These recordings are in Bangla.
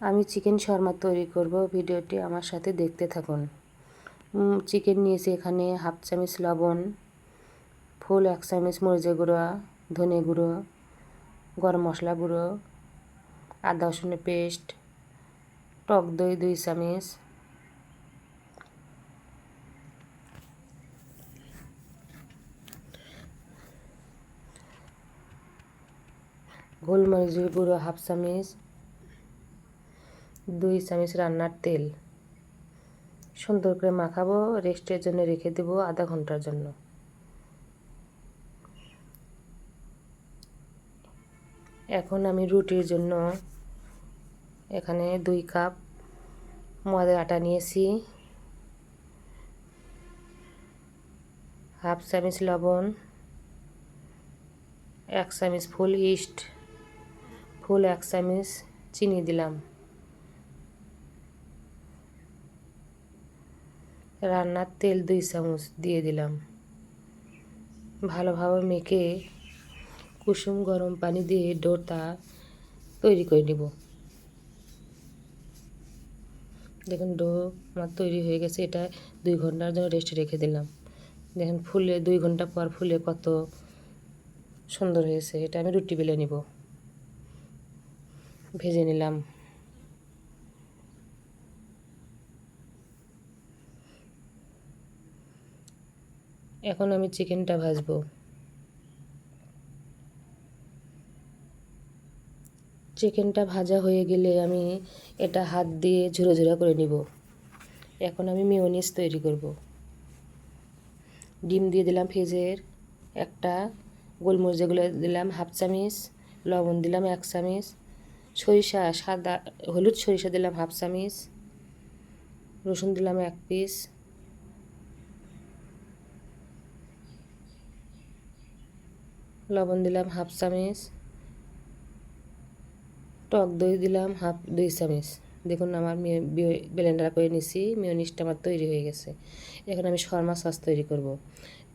আমি চিকেন শর্মা তৈরি করব, ভিডিওটি আমার সাথে দেখতে থাকুন। চিকেন নিয়েছি এখানে হাফ চামচ লবণ, ফুল এক চামচ মরিচের গুঁড়ো, ধনে গুঁড়ো, গরম মশলা গুঁড়ো, আদা রসুনের পেস্ট, টক দই দুই চামচ। গোলমরিচের গুঁড়ো হাফ চামচ। দুই চামচ রান্নার তেল। সুন্দর করে মাখাবো রেস্টের জন্য রেখে দেব আধা ঘণ্টার জন্য। এখন আমি রুটির জন্য এখানে দুই কাপ ময়দার আটা নিয়েছি। হাফ চামচ লবণ, এক চামচ ফুল ইস্ট, ফুল এক চামচ চিনি দিলাম। রান্নার তেল দুই চামচ দিয়ে দিলাম। ভালোভাবে মেখে কুসুম গরম পানি দিয়ে ডোটা তৈরি করে নেব। দেখুন, ডো আমার তৈরি হয়ে গেছে। এটা দুই ঘণ্টার জন্য রেস্ট রেখে দিলাম। দেখেন, ফুলে দুই ঘণ্টা পর ফুলে কত সুন্দর হয়েছে। এটা আমি রুটি বেলে নিব। ভেজে নিলাম। এখন আমি চিকেনটা ভাজবো। চিকেনটা ভাজা হয়ে গেলে আমি এটা হাত দিয়ে ঝুরো ঝুরো করে নিব। এখন আমি মিওনিস তৈরি করব। ডিম দিয়ে দিলাম ফেজের একটা, গোলমরিচ যেগুলো দিলাম হাফ চামিচ, লবণ দিলাম এক চামিচ, সরিষা সাদা, হলুদ সরিষা দিলাম হাফ চামিচ, রসুন দিলাম এক পিস লবণ দিলাম হাফ চামচ। টক দই দিলাম হাফ দুই চামচ। দেখুন আমার ব্লেন্ডার করে নিছি মিওনিসটা আমার তৈরি হয়ে গেছে। এখন আমি শর্মা সস তৈরি করব।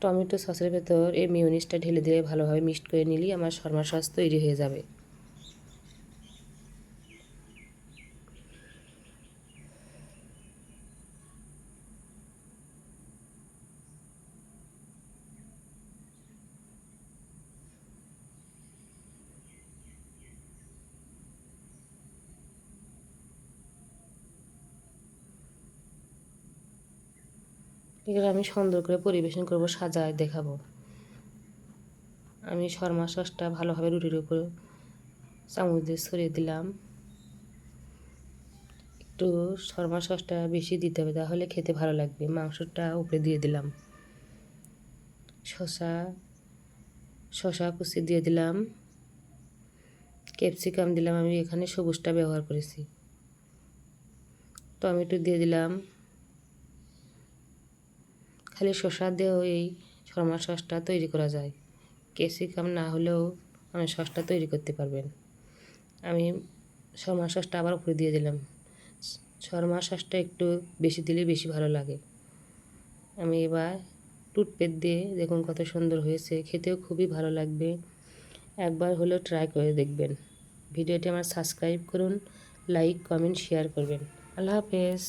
টমেটো সসের ভেতর এই মিওনিসটা ঢেলে দিয়ে ভালোভাবে মিক্সড করে নিলেই আমার শর্মা সস তৈরি হয়ে যাবে। এগুলো আমি সুন্দর করে পরিবেশন করব, সাজায় দেখাবো। আমি শর্মা সসটা ভালোভাবে রুটির উপর চামচ দিয়ে ছড়িয়ে দিলাম। একটু শর্মা সসটা বেশি দিতে হবে, তাহলে খেতে ভালো লাগবে। মাংসটা উপরে দিয়ে দিলাম। শসা শসা কুচি দিয়ে দিলাম। ক্যাপসিকাম দিলাম, আমি এখানে সবুজটা ব্যবহার করেছি। টমেটো দিয়ে দিলাম। খালি শসা দিয়েও এই শর্মা সসটা তৈরি করা যায়। ক্যাপসিকাম না হলেও আমি সসটা তৈরি করতে পারবেন। আমি শর্মা সসটা আবার উপরে দিয়ে দিলাম। শর্মা সসটা একটু বেশি দিলে বেশি ভালো লাগে। আমি এবার টুথপেস্ট দিয়ে দেখুন কত সুন্দর হয়েছে। খেতেও খুবই ভালো লাগবে। একবার হলেও ট্রাই করে দেখবেন। ভিডিওটি আমার সাবস্ক্রাইব করুন লাইক কমেন্ট শেয়ার করবেন। আল্লাহ হাফেজ।